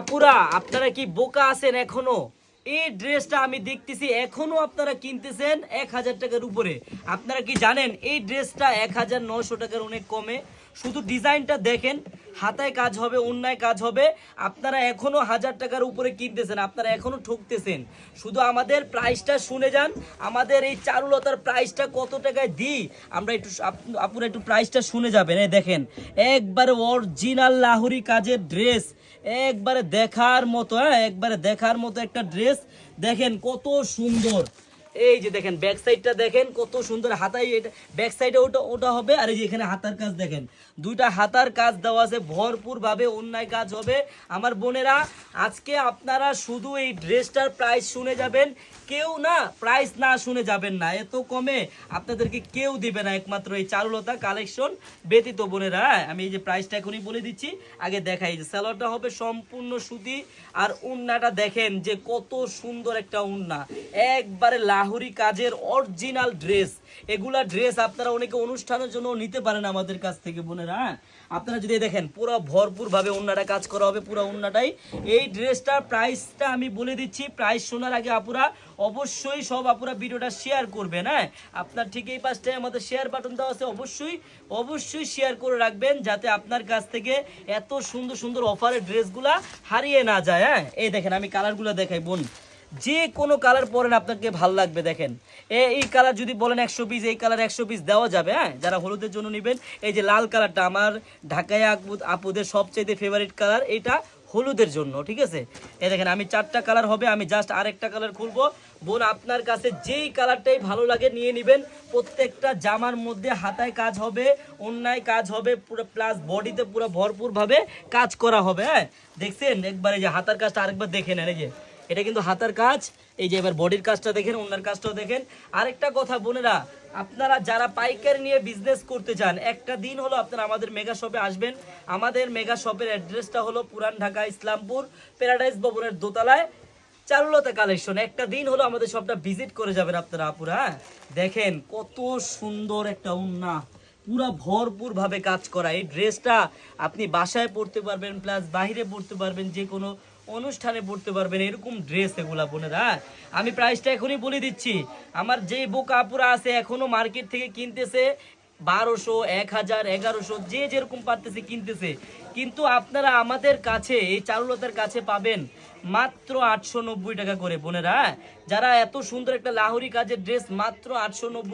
আপুরা, আপনারা কি বোকা আছেন এখনও? এই ড্রেসটা আমি দেখতেছি, এখনও আপনারা কিনতেছেন এক হাজার টাকার উপরে। আপনারা কি জানেন, এই ড্রেসটা এক হাজার নশো টাকার অনেক কমে। শুধু ডিজাইনটা দেখেন হাতায় কাজ হবে অন্যায় কাজ হবে। আপনারা এখনও হাজার টাকার উপরে কিনতেছেন, আপনারা এখনও ঠকতেছেন। শুধু আমাদের প্রাইসটা শুনে যান, আমাদের এই চারুলতার প্রাইসটা কত টাকায় দিই? আমরা একটু আপনারা একটু প্রাইসটা শুনে যাবেন। এই দেখেন, একবারে অরিজিনাল লাহুরি কাজের ড্রেস একবারে দেখার মতো হ্যাঁ একবারে দেখার মতো একটা ড্রেস দেখেন কত সুন্দর। এই যে দেখেন ব্যাক সাইডটা দেখেন, কত সুন্দর হাতাই এটা ব্যাক সাইডে ওটা ওটা হবে, আর এই যে এখানে হাতার কাজ দেখেন। দুইটা হাতার কাজ দেওয়া আছে ভরপুর ভাবে অন্যায় কাজ হবে। আমার বোনেরা, আজকে আপনারা শুধু এই ড্রেসটার প্রাইস শুনে যাবেন, কেউ না প্রাইস না শুনে যাবেন না, এত কমে আপনাদেরকে কেউ দিবে না, একমাত্র এই চারুলতা কালেকশন ব্যতীত বোনেরা। হ্যাঁ? আমি এই যে প্রাইসটা এখনই বলে দিচ্ছি, আগে দেখাই যে স্যালোয়ারটা হবে সম্পূর্ণ সুতি, আর উন্নাটা দেখেন যে কত সুন্দর একটা উন্না। একবারে লাহুরি কাজের অরিজিনাল ড্রেস। এগুলা ড্রেস আপনারা অনেকে অনুষ্ঠানের জন্য নিতে পারেন আমাদের কাছ থেকে, বোনেরা হ্যাঁ? আপনারা যদি দেখেন, পুরো ভরপুর ভাবে উন্নাটা কাজ করা হবে, পুরো উন্নাটাই এই ড্রেসটার প্রাইসটা আমি বলে দিচ্ছি, প্রাইস শোনার আগে আপুরা অবশ্যই সব আপুরা ভিডিওটা শেয়ার করবেন হ্যাঁ? আপনার ঠিক এই পাশটায় আমাদের শেয়ার বাটন দেওয়া আছে, অবশ্যই অবশ্যই শেয়ার করে রাখবেন, যাতে আপনার কাছ থেকে এত সুন্দর সুন্দর অফারের ড্রেসগুলা হারিয়ে না যায় হ্যাঁ? এই দেখেন, আমি কালারগুলো দেখাই, বোন। যে কোনো কালার পরেন, আপনাকে ভালো লাগবে, দেখেন। এই কালার যদি বলেন একশো পিস এই কালার একশো পিস দেওয়া যাবে হ্যাঁ? যারা হলুদের জন্য নেবেন, এই যে লাল কালারটা আমার ঢাকায় আপু- আপুদের সবচেয়ে ফেভারিট কালার এটা হলুদের জন্য, ঠিক আছে? এই দেখেন, আমি চারটা কালার হবে, আমি জাস্ট আরেকটা কালার খুলবো। বোন, আপনার কাছে যেই কালারটাই ভালো লাগে, নিয়ে নেবেন। প্রত্যেকটা জামার মধ্যে হাতায় কাজ হবে অন্যায় কাজ হবে, পুরো প্লাস বডিতে পুরো ভরপুরভাবে কাজ করা হবে হ্যাঁ? দেখছেন? একবারে যে হাতার কাজটা আরেকবার দেখে নেন, এই যে। এটা কিন্তু হাতার কাজ। এই যে এবার বডির কাজটা দেখেন অন্যার কাজটাও দেখেন। আরেকটা কথা বোনেরা, আপনারা যারা পাইকারি নিয়ে বিজনেস করতে চান, একটা দিন হলো আপনারা আমাদের মেগা শপে আসবেন। আমাদের মেগা শপের অ্যাড্রেসটা হলো পুরান ঢাকা, ইসলামপুর প্যারাডাইস ভবনের দোতলায় চারুলতা কালেকশন একটা দিন হলো আমাদের শপটা ভিজিট করে যাবেন আপনারা, আপুরা হ্যাঁ? দেখেন কত সুন্দর একটা উন্না। পুরা ভরপুর ভাবে কাজ করা। এই ড্রেসটা আপনি বাসায় পড়তে পারবেন প্লাস বাইরে পড়তে পারবেন যে কোনো অনুষ্ঠানে পড়তে পারবেন, এরকম ড্রেস এগুলা বোনেরা। আমি প্রাইসটা এখনই বলে দিচ্ছি। আমার যে বুক আপুরা আছে, এখনও মার্কেট থেকে কিনতেছে বারোশো এক হাজার এগারোশো, যে যেরকম পারতেছে কিনতেছে। কিন্তু আপনারা আমাদের কাছে, এই চারুলতার কাছে পাবেন মাত্র আটশো নব্বই টাকা করে। বোনেরা, যারা এত সুন্দর একটা লাহোরি কাজের ড্রেস মাত্র আটশো নব্বই